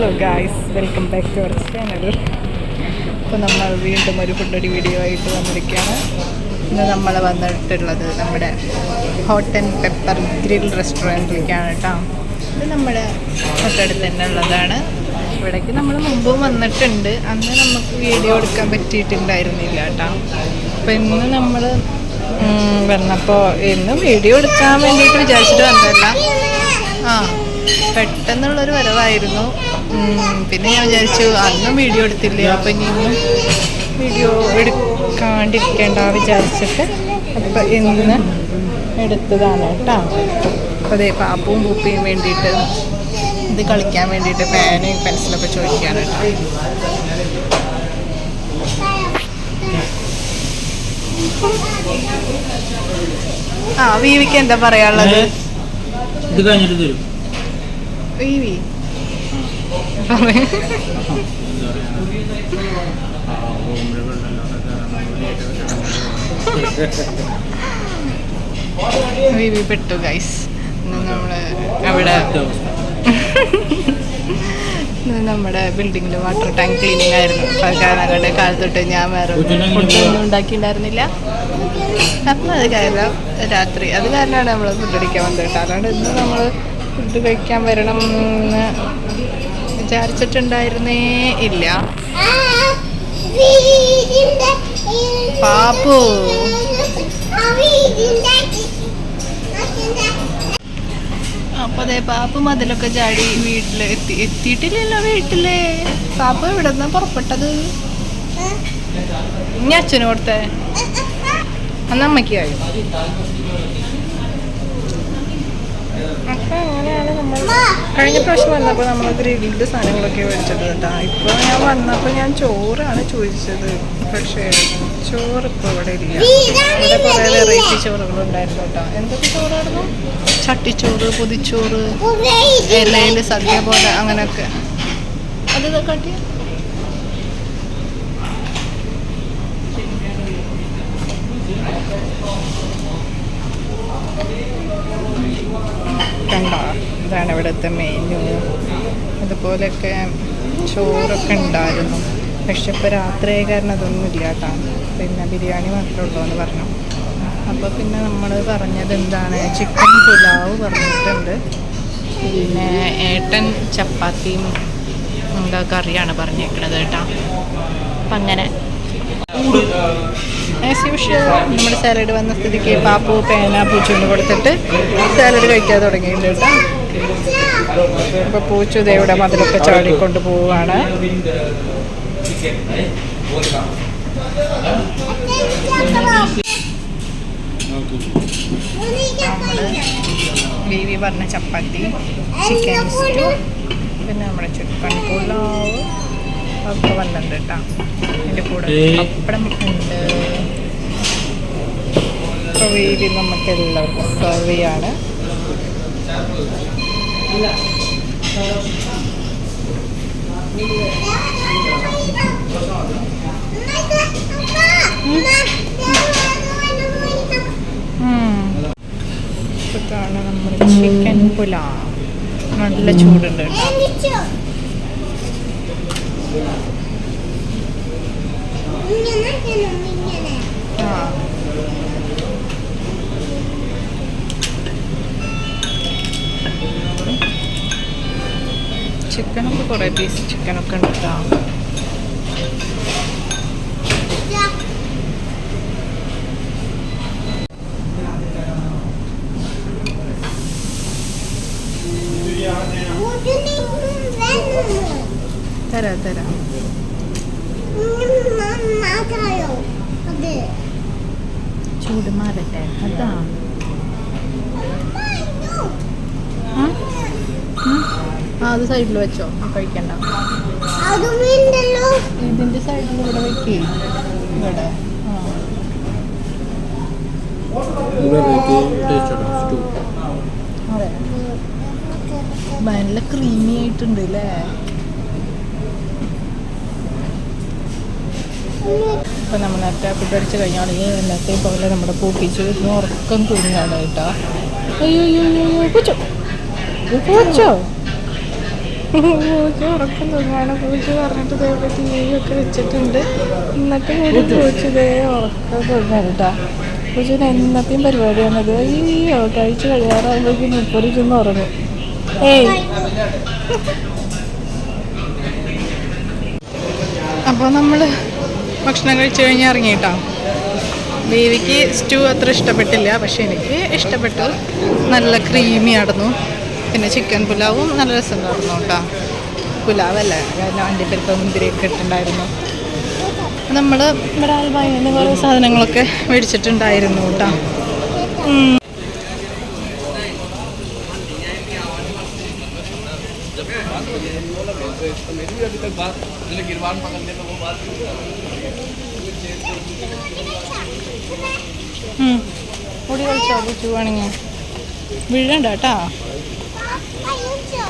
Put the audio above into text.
Hello guys welcome back to our channel ഇപ്പോൾ നമ്മൾ വീണ്ടും ഒരു ഫുഡടി വീഡിയോ ആയിട്ട് വന്നിരിക്കുകയാണ്. ഇന്ന് നമ്മൾ വന്നിട്ടുള്ളത് നമ്മുടെ ഹോട്ട് ആൻഡ് പെപ്പർ ഗ്രിൽ റെസ്റ്റോറന്റിലേക്കാണ് കേട്ടോ ഇത് നമ്മുടെ തൊട്ടടുത്ത് തന്നെ ഉള്ളതാണ്. ഇവിടേക്ക് നമ്മൾ മുമ്പും വന്നിട്ടുണ്ട്. അന്ന് നമുക്ക് വീഡിയോ എടുക്കാൻ പറ്റിയിട്ടുണ്ടായിരുന്നില്ല കേട്ടോ അപ്പോൾ ഇന്ന് നമ്മൾ വന്നപ്പോൾ ഇന്ന് വീഡിയോ എടുക്കാൻ വേണ്ടിയിട്ട് വിചാരിച്ചിട്ട് വന്നതല്ല. ആ പെട്ടെന്നുള്ളൊരു വരവായിരുന്നു. പിന്നെ ഞാൻ വിചാരിച്ചു അന്നും വീഡിയോ എടുത്തില്ലേ അപ്പം ഇനി ഇന്നും വീഡിയോ എടുക്കാണ്ടിരിക്കേണ്ട വിചാരിച്ചിട്ട് അപ്പം ഇന്ന് എടുത്തതാണ് കേട്ടോ. അപ്പോൾ അതേ പാപ്പും പൂപ്പിയും വേണ്ടിയിട്ട് ഇത് കളിക്കാൻ വേണ്ടിയിട്ട് പേനയും പെൻസിലൊക്കെ ചോദിക്കുകയാണ് കേട്ടോ. ആ വീവിക്ക് എന്താ പറയാനുള്ളത്? ഇത് കഴിഞ്ഞിട്ട് തരും. വീവി? വീവി പെട്ടു ഗൈസ് നമ്മൾ അവിടെ നമ്മുടെ ബിൽഡിങ്ങിൽ വാട്ടർ ടാങ്ക് ക്ലീനിങ് ആയിരുന്നു. കാരണം കാലത്തൊട്ട് ഞാൻ വേറെ ഫുഡൊന്നും ഉണ്ടാക്കിയിട്ടുണ്ടായിരുന്നില്ല അപ്പം അത് കാരണം രാത്രി. അത് കാരണമാണ് നമ്മൾ ഫുഡ് അടിക്കാൻ വന്നത്. കേട്ടോ അല്ലാണ്ട് ഇന്ന് നമ്മൾ ഫുഡ് കഴിക്കാൻ വരണം എന്ന് വിചാരിച്ചിട്ടുണ്ടായിരുന്നേ ഇല്ല. പാപ്പു. അപ്പൊ അതെ പാപ്പ മതിലൊക്കെ ചാടി വീട്ടിൽ എത്തി എത്തിയിട്ടില്ലല്ലോ വീട്ടിൽ. പാപ്പ ഇവിടെ നിന്നാ പുറപ്പെട്ടത് ഇനി അച്ഛനോടത്തെ? കൊടുത്തേ അന്ന് അമ്മയ്ക്ക് ആയി? അപ്പൊ അങ്ങനെയാണ് നമ്മൾ കഴിഞ്ഞ പ്രാവശ്യം വന്നപ്പോൾ നമ്മൾ ഗ്രിൽഡ് സാധനങ്ങളൊക്കെ മേടിച്ചത് കേട്ടോ. ഇപ്പോൾ ഞാൻ വന്നപ്പോൾ ഞാൻ ചോറാണ് ചോദിച്ചത്. പക്ഷേ ചോറ് ഇപ്പോൾ ഇവിടെ ഇല്ല. ഇവിടെ കുറേ വെറൈറ്റി ചോറുകളുണ്ടായിരുന്നു കേട്ടോ. എന്തൊക്കെ ചോറായിരുന്നു? ചട്ടിച്ചോറ് പൊതിച്ചോറ് ഇലയിൽ സദ്യ പോലെ അങ്ങനെയൊക്കെ. അത് കാട്ടിയ. കണ്ടോ? ഇതാണ് ഇവിടുത്തെ മെനു അതുപോലെയൊക്കെ ചോറൊക്കെ ഉണ്ടായിരുന്നു. പക്ഷെ ഇപ്പോൾ രാത്രി കാരണം അതൊന്നും ഇല്ല കേട്ടോ. പിന്നെ ബിരിയാണി മാത്രമേ ഉള്ളൂ എന്ന് പറഞ്ഞു. അപ്പോൾ പിന്നെ നമ്മൾ പറഞ്ഞത് എന്താണ്? ചിക്കൻ പുലാവ് പറഞ്ഞിട്ടുണ്ട്. പിന്നെ ഏട്ടൻ ചപ്പാത്തിയും എന്താ കറിയാണ് പറഞ്ഞേക്കണത് കേട്ടോ. അപ്പം അങ്ങനെ ആസ് യൂഷ്വൽ നമ്മുടെ സാലഡ് വന്ന സ്ഥിതിക്ക് പാപ്പു പേന പൂച്ചുകൊണ്ട് കൊടുത്തിട്ട് സാലഡ് കഴിക്കാൻ തുടങ്ങിയിട്ടുണ്ട് കേട്ടോ. അപ്പോൾ പൂച്ചു ദേവിടെ മതിലൊക്കെ ചാടിക്കൊണ്ട് പോവുകയാണ്. ബീവി പറഞ്ഞ ചപ്പാത്തി ചിക്കൻ പിന്നെ നമ്മുടെ ചിക്കൻ പുലാവ്. ഒക്കെ വന്നിട്ടുണ്ട് കേട്ടോ. കൂടെ പപ്പടം ഉണ്ട്. ബീവി നമുക്ക് എല്ലാവർക്കും ചെയ്യാണ് ഇതാണ് നമ്മുടെ ചിക്കൻ പുലാ നല്ല ചൂടുണ്ട് കേട്ടോ. ചിക്കനൊക്കെ കുറേ പീസ് ചിക്കനൊക്കെ ഉണ്ട് കേട്ടോ തരാ തരാ ചൂട് മാറട്ടെ അതാ ആ? ഉം? ആ അത് സൈഡിൽ വെച്ചോ. കഴിക്കണ്ട. ഇതിന്റെ സൈഡിൽ ഇവിടെ വെക്കേ. ഇവിടെ. നല്ല ക്രീമി ആയിട്ടുണ്ട് അല്ലേ ഇപ്പം നമ്മൾ നേരത്തെ ഫുഡ് അടിച്ച് കഴിഞ്ഞാണെങ്കിൽ പോലെ നമ്മുടെ പൂപ്പിച്ച് ഉറക്കം തൂങ്ങാണ് കേട്ടോ. അയ്യോ അയ്യോ അയ്യോ പൂച്ചോ പൂച്ചോ പൂച്ച ഉറക്കം തന്നെയാണ് പൂച്ച പറഞ്ഞിട്ട് ഇതേപോലെ ടി വി ഒക്കെ വെച്ചിട്ടുണ്ട്. എന്നിട്ട് കൂടി പൂച്ച ഇതേ ഉറക്കം തന്നെയാണ് കേട്ടോ പൂച്ചന് എന്നത്തെയും പരിപാടിയാണത്. അയ്യോ കഴിച്ച് കഴിയാറാകുമ്പോഴേക്കും മുപ്പത് ഇരുന്ന് ഉറങ്ങും. ഏയ്. അപ്പോൾ നമ്മൾ ഭക്ഷണം കഴിച്ചു കഴിഞ്ഞ് ഇറങ്ങിയിട്ടോ. ബേബിക്ക് സ്റ്റൂ അത്ര ഇഷ്ടപ്പെട്ടില്ല. പക്ഷെ എനിക്ക് ഇഷ്ടപ്പെട്ടു നല്ല ക്രീമി ആയിരുന്നു പിന്നെ ചിക്കൻ പുലാവും നല്ല രസമുണ്ടായിരുന്നു കേട്ടോ. പുലാവല്ല? കാരണം അണ്ടിപ്പരിപ്പ് മുന്തിരിയൊക്കെ ഇട്ടുണ്ടായിരുന്നു നമ്മൾ ഇവിടെ ആൽബായിൽ നിന്ന് കുറേ സാധനങ്ങളൊക്കെ മേടിച്ചിട്ടുണ്ടായിരുന്നു കേട്ടോ. പൊടി കളിച്ചോ പൂച്ചു വേണമെങ്കിൽ വീഴണ്ട കേട്ടോ. あ、よいしょ。